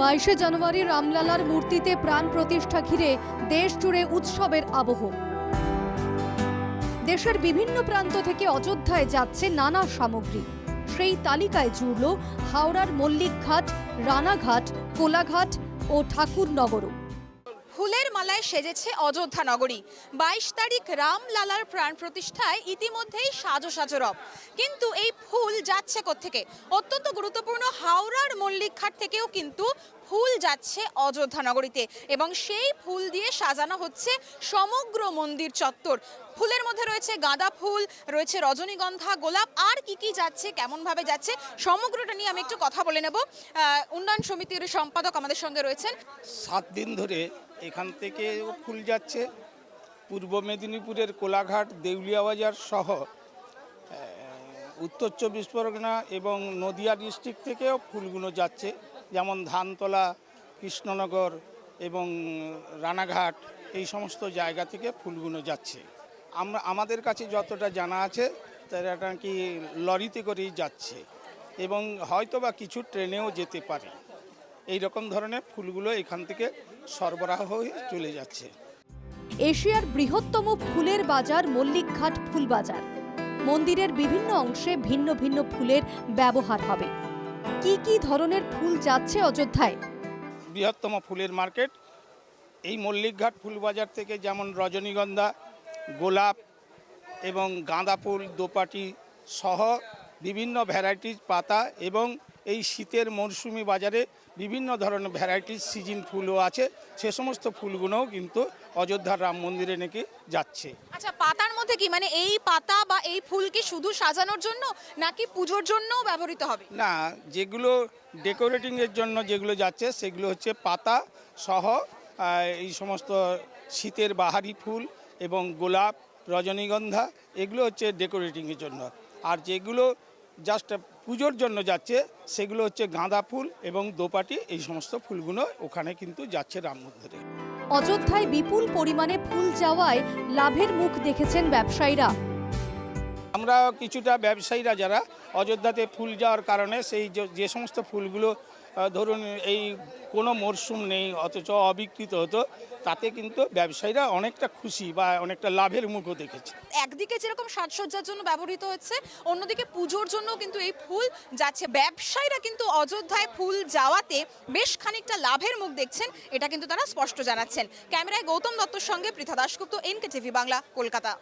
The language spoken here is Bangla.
বাইশে জানুয়ারি রামলালার মূর্তিতে প্রাণ প্রতিষ্ঠা ঘিরে দেশ জুড়ে উৎসবের আবহ। দেশের বিভিন্ন প্রান্ত থেকে অযোধ্যায় যাচ্ছে নানা সামগ্রী। সেই তালিকায় জুড়ল হাওড়ার মল্লিকঘাট, রানাঘাট, কোলাঘাট ও ঠাকুরনগরও। ফুলের মালায় সেজেছে অযোধ্যা নগরী। বাইশ তারিখ রামলালার প্রাণ প্রতিষ্ঠায় ইতিমধ্যেই সাজো সাজো রব। কিন্তু এই ফুল যাচ্ছে কোত্থেকে? অত্যন্ত গুরুত্বপূর্ণ হাওড়ার মল্লিকঘাট থেকেও কিন্তু ফুল যাচ্ছে অযোধ্যা নগরীতে এবং সেই ফুল দিয়ে সাজানো হচ্ছে সমগ্র মন্দির চত্বর। ফুলের মধ্যে রয়েছে গাঁদা ফুল, রয়েছে রজনীগন্ধা, গোলাপ। আর কি কি যাচ্ছে কেমন ভাবে যাচ্ছে, সমগ্রটা নিয়ে আমি একটু কথা বলে নেব। উন্নয়ন সমিতির সম্পাদক আমাদের সঙ্গে রয়েছেন। সাত দিন ধরে এখান থেকে ফুল যাচ্ছে। পূর্ব মেদিনীপুরের কোলাঘাট দেউলিয়া বাজার সহ উত্তর চব্বিশ পরগনা এবং নদিয়া ডিস্ট্রিক্ট থেকেও ফুলগুলো যাচ্ছে। যেমন ধানতলা, কৃষ্ণনগর এবং রানাঘাট, এই সমস্ত জায়গা থেকে ফুলগুলো যাচ্ছে। আমরা, আমাদের কাছে যতটা জানা আছে, তারা নাকি লরিতে করেই যাচ্ছে এবং হয়তো বা কিছু ট্রেনেও যেতে পারে। এই রকম ধরনের ফুলগুলো এখান থেকে সরবরাহ হয়ে চলে যাচ্ছে। এশিয়ার বৃহত্তম ফুলের বাজার মল্লিকঘাট ফুল বাজার মন্দিরের বিভিন্ন অংশে ভিন্ন ভিন্ন ফুলের ব্যবহার হবে। কি কি ধরনের ফুল যাচ্ছে অযোধ্যায়? বৃহত্তম ফুলের মার্কেট। এই মল্লিকঘাট ফুল বাজার থেকে যেমন রজনীগন্ধা গোলাপ এবং গাঁদা ফুল দোপাটি সহ বিভিন্ন ভ্যারাইটিস পাতা এবং এই শীতের মরশুমি বাজারে বিভিন্ন ধরনের ভ্যারাইটিস সিজন ফুলও আছে। সে সমস্ত ফুলগুলোও কিন্তু অযোধ্যার রাম মন্দিরে নাকি যাচ্ছে। আচ্ছা পাতার মধ্যে কি? মানে এই পাতা বা এই ফুল কি শুধু সাজানোর জন্য নাকি পুজোর জন্যও ব্যবহৃত হবে? না যেগুলো ডেকোরেটিংয়ের জন্য যেগুলো যাচ্ছে সেগুলো হচ্ছে পাতা সহ এই সমস্ত শীতের বাহারি ফুল এবং গোলাপ রজনীগন্ধা এগুলো হচ্ছে ডেকোরেটিংয়ের জন্য। আর যেগুলো জাস্ট পুজোর জন্য যাচ্ছে, সেগুলো হচ্ছে গাঁদা ফুল এবং দোপাটি, এই সমস্ত ফুলগুলো ওখানে কিন্তু যাচ্ছে রাম মন্দিরে। অযোধ্যায় বিপুল পরিমাণে ফুল যাওয়ায় লাভের মুখ দেখেছেন ব্যবসায়ীরা। আমরা কিছুটা ব্যবসায়ীরা যারা অযোধ্যাতে ফুল যাওয়ার কারণে সেই যে- সমস্ত ফুলগুলো ধরুন এই কোনো মরশুম নেই, অথচ অবিকৃত হতো, তাতে কিন্তু ব্যবসায়ীরা অনেকটা খুশি বা অনেকটা লাভের মুখও দেখেছে। একদিকে যেরকম সাজসজ্জার জন্য ব্যবহৃত হচ্ছে, অন্যদিকে পুজোর জন্য কিন্তু এই ফুল যাচ্ছে। ব্যবসায়ীরা কিন্তু অযোধ্যায় ফুল যাওয়াতে বেশ খানিকটা লাভের মুখ দেখছেন, এটা কিন্তু তারা স্পষ্ট জানাচ্ছেন। ক্যামেরায় গৌতম দত্তর সঙ্গে পৃথা দাশগুপ্ত এনকে টিভি বাংলা, কলকাতা।